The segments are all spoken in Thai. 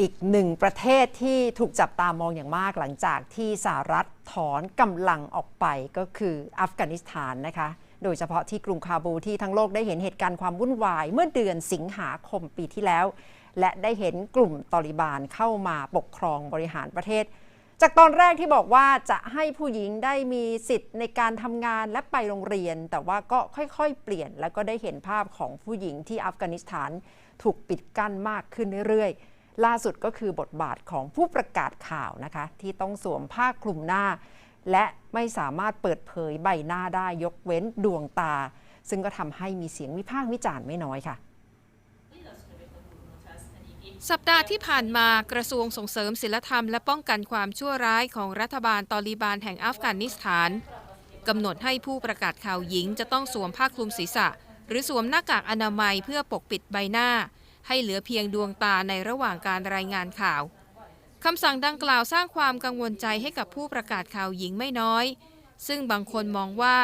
อีกหนึ่งประเทศที่ถูกจับตามองอย่างมากหลังจากที่สหรัฐถอนกำลังออกไปก็คืออัฟกานิสถานนะคะ โดยเฉพาะที่กรุงคาบูที่ทั้งโลกได้เห็นเหตุการณ์ความวุ่นวาย เมื่อเดือนสิงหาคมปีที่แล้ว และได้เห็นกลุ่มตอริบานเข้ามาปกครองบริหารประเทศ จากตอนแรกที่บอกว่าจะให้ผู้หญิงได้มีสิทธิ์ในการทำงานและไปโรงเรียน แต่ว่าก็ค่อยๆ เปลี่ยน แล้วก็ได้เห็นภาพของผู้หญิงที่อัฟกานิสถานถูกปิดกั้นมากขึ้นเรื่อยๆ ล่าสุดก็คือบทบาทของผู้ประกาศข่าวนะคะ ที่ต้องสวมผ้าคลุมหน้า และไม่สามารถเปิดเผยใบหน้าได้ยกเว้นดวงตา ซึ่งก็ทำให้มีเสียงวิพากษ์วิจารณ์ไม่น้อยค่ะสัปดาห์ที่ผ่านมากระทรวงส่งเสริมศิลธรรมและป้องกันความชั่วร้ายของรัฐบาลตอลีบานแห่งอัฟกานิสถานกำหนดให้ผู้ประกาศข่าวหญิงจะต้องสวมผ้าคลุมศีรษะ หรือสวมหน้ากากอนามัยเพื่อปกปิดใบหน้า ให้เหลือเพียงดวงตาในระหว่างการรายงานข่าวคำสั่งดังกล่าวสร้างความกังวลใจให้กับผู้ประกาศข่าวหญิงไม่น้อย ซึ่งบางคนมองว่า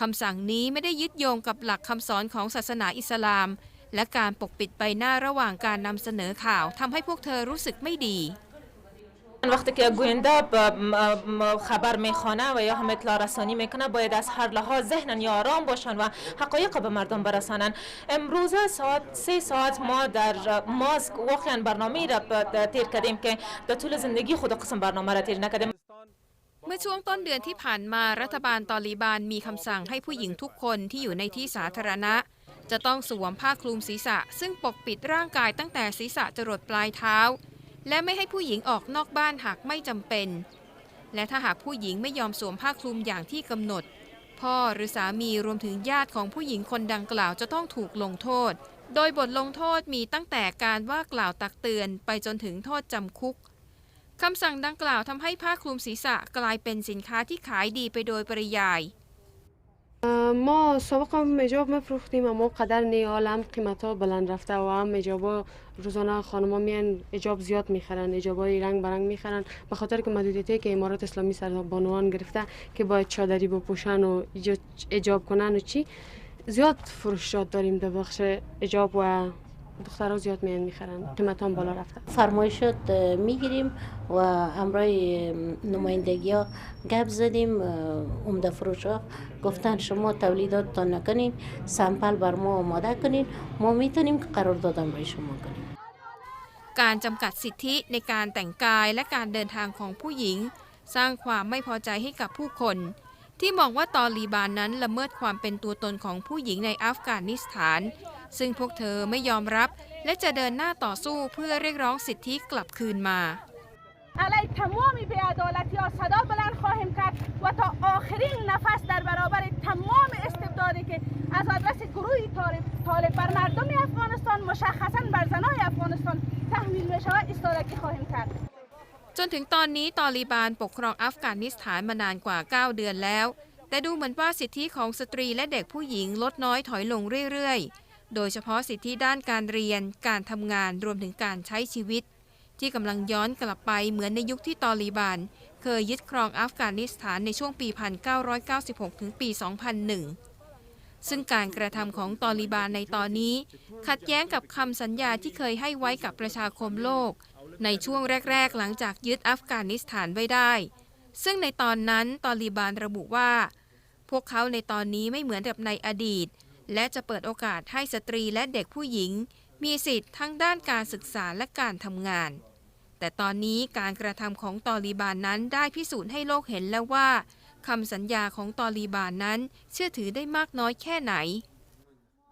คำสั่งนี้ไม่ได้ยึดโยงกับหลักคำสอนของศาสนาอิสลาม และการปกปิดใบหน้าระหว่างการนำเสนอข่าวทำให้พวกเธอรู้สึกไม่ดี وقتی که گوینده ب- م- م- خبر میخوانه و یا هم اطلاع رسانی میکنه باید از هر لحاظ ذهنن یا آرام باشن و حقایق به مردم برسانن امروزه ساعت سه ساعت ما در ماسک واقعا برنامه را ب- تیر کردیم که در طول زندگی خود قسم برنامه را تیر نکردیم เมื่อช่วงต้นเดือนที่ผ่านมารัฐบาลตอลีบานมีคำสั่งให้ผู้หญิงทุกคนที่อยู่ในที่สาธารณะ จะต้องสวมผ้าคลุมศีรษะ ซึ่งปกปิดร่างกายตั้งแต่ศีรษะจรดปลายเท้า และไม่ให้ผู้หญิงออกนอกบ้านหากไม่จำเป็น และถ้าหากผู้หญิงไม่ยอมสวมผ้าคลุมอย่างที่กำหนด พ่อหรือสามีรวมถึงญาติของผู้หญิงคนดังกล่าวจะต้องถูกลงโทษ โดยบทลงโทษมีตั้งแต่การว่ากล่าวตักเตือนไปจนถึงโทษจำคุกคำสั่งดังกล่าวทำให้ผ้าคลุมศีรษะกลายเป็นสินค้าที่ขายดีไปโดยปริยาย ما سابق هم اجاب میفروختیم اما قدر نی عالم قیمت ها بلند رفته و هم اجابا روزانه خانما میان اجاب زیاد می‌خرن اجابای رنگ برنگ می‌خرن به خاطر که محدودیتی که امارات اسلامی سر بانوان گرفته که باید چادری بپوشن و اجاب کنن و چی. زیاد فروشات داریم در بخش اجاب و دخترها زیاد میان میخرن قیمت هم بالا رفته فرمایشات میگیریم و همراه نمایندگی ها گپ زدیم عمده فروش ها گفتن شما تولیداتتان نکنین سمپل بر ما آماده کنین ما میتونیم که قراردادم برای شما کنیم การจำกัดสิทธิในการแต่งกายและการเดินทางของผู้หญิง สร้างความไม่พอใจให้กับผู้คน ที่มองว่าตอลีบานนั้นละเมิดความเป็นตัวตนของผู้หญิงในอัฟกานิสถาน ซึ่งพวกเธอไม่ยอมรับ และจะเดินหน้าต่อสู้เพื่อเรียกร้องสิทธิกลับคืนมา علیه تمام بیعدالتی ها صدا بلند خواهیم کرد و تا آخرین نفس در برابر تمام استبدادی که از آدرس گروه طالب, طالب بر مردم افغانستان مشخصا بر زنای افغانستان تحمیل می شود ایستادگی خواهیم کرد จนถึงตอนนี้ตอลีบานปกครองอัฟกานิสถานมานานกว่า 9 เดือนแล้ว แต่ดูเหมือนว่าสิทธิของสตรีและเด็กผู้หญิงลดน้อยถอยลงเรื่อยๆ โดยเฉพาะสิทธิด้านการเรียน การทำงานรวมถึงการใช้ชีวิต ที่กำลังย้อนกลับไปเหมือนในยุคที่ตอลีบาน เคยยึดครองอัฟกานิสถานในช่วงปี 1996 ถึงปี 2001 ซึ่งการกระทำของตอลีบานในตอนนี้ ขัดแย้งกับคำสัญญาที่เคยให้ไว้กับประชาคมโลก ในช่วงแรก ๆ หลังจากยึดอัฟกานิสถานไว้ได้ ซึ่งในตอนนั้นตอลีบานระบุว่า พวกเขาในตอนนี้ไม่เหมือนกับในอดีต และจะเปิดโอกาสให้สตรีและเด็กผู้หญิง มีสิทธิ์ทั้งด้านการศึกษาและการทำงาน แต่ตอนนี้การกระทำของตอลีบานนั้นได้พิสูจน์ให้โลกเห็นแล้วว่า คำสัญญาของตอลีบานนั้นเชื่อถือได้มากน้อยแค่ไหน